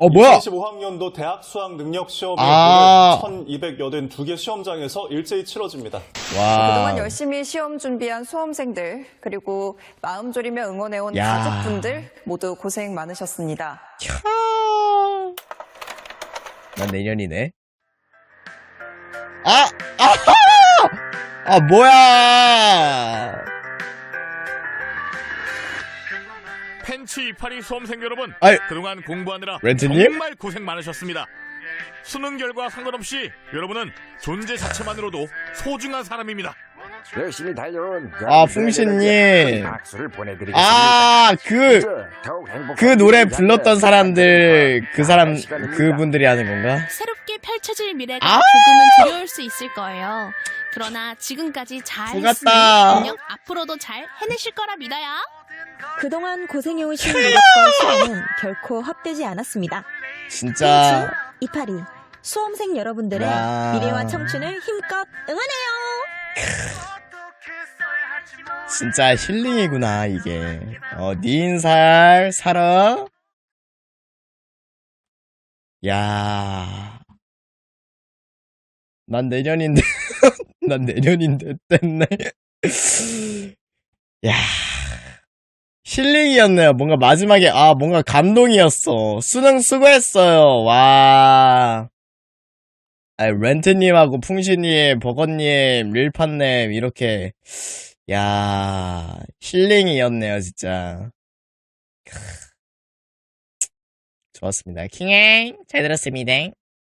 어, 뭐야? 2025학년도 대학 수학 능력 시험이 아. 오늘 1282개 시험장에서 일제히 치러집니다. 와. 그동안 열심히 시험 준비한 수험생들 그리고 마음 졸이며 응원해온 야. 가족분들 모두 고생 많으셨습니다. 캬. 난 내년이네. 아! 아하! 아, 뭐야! 펜치 이파리 수험생 여러분, 아이. 그동안 공부하느라 렌트님? 정말 고생 많으셨습니다. 수능 결과 상관없이 여러분은 존재 자체만으로도 소중한 사람입니다. 열심히 달려온 아, 풍신님. 박수를 보내드리겠습니다. 아, 그, 그 노래 불렀던 사람들, 그 사람. 그분들이 하는 건가? 새롭게 펼쳐질 미래가 아! 조금은 두려울 수 있을 거예요. 그러나 지금까지 잘 수고했다. 했으니 분명 앞으로도 잘 해내실 거라 믿어요. 그동안 고생해오신 노력과 수고는 결코 헛되지 않았습니다. 진짜. 이파리 수험생 여러분들의 와. 미래와 청춘을 힘껏 응원해요. 진짜 힐링이구나, 이게. 어, 네 인살, 살아. 야. 난 내년인데, 난 내년인데, 뗐네. 야. 힐링이었네요. 뭔가 마지막에, 아, 뭔가 감동이었어. 수능 수고했어요. 와. 아, 렌트님하고 풍신님, 버거님, 릴판님, 이렇게, 야, 힐링이었네요, 진짜. 크. 좋았습니다. 킹행, 잘 들었습니다.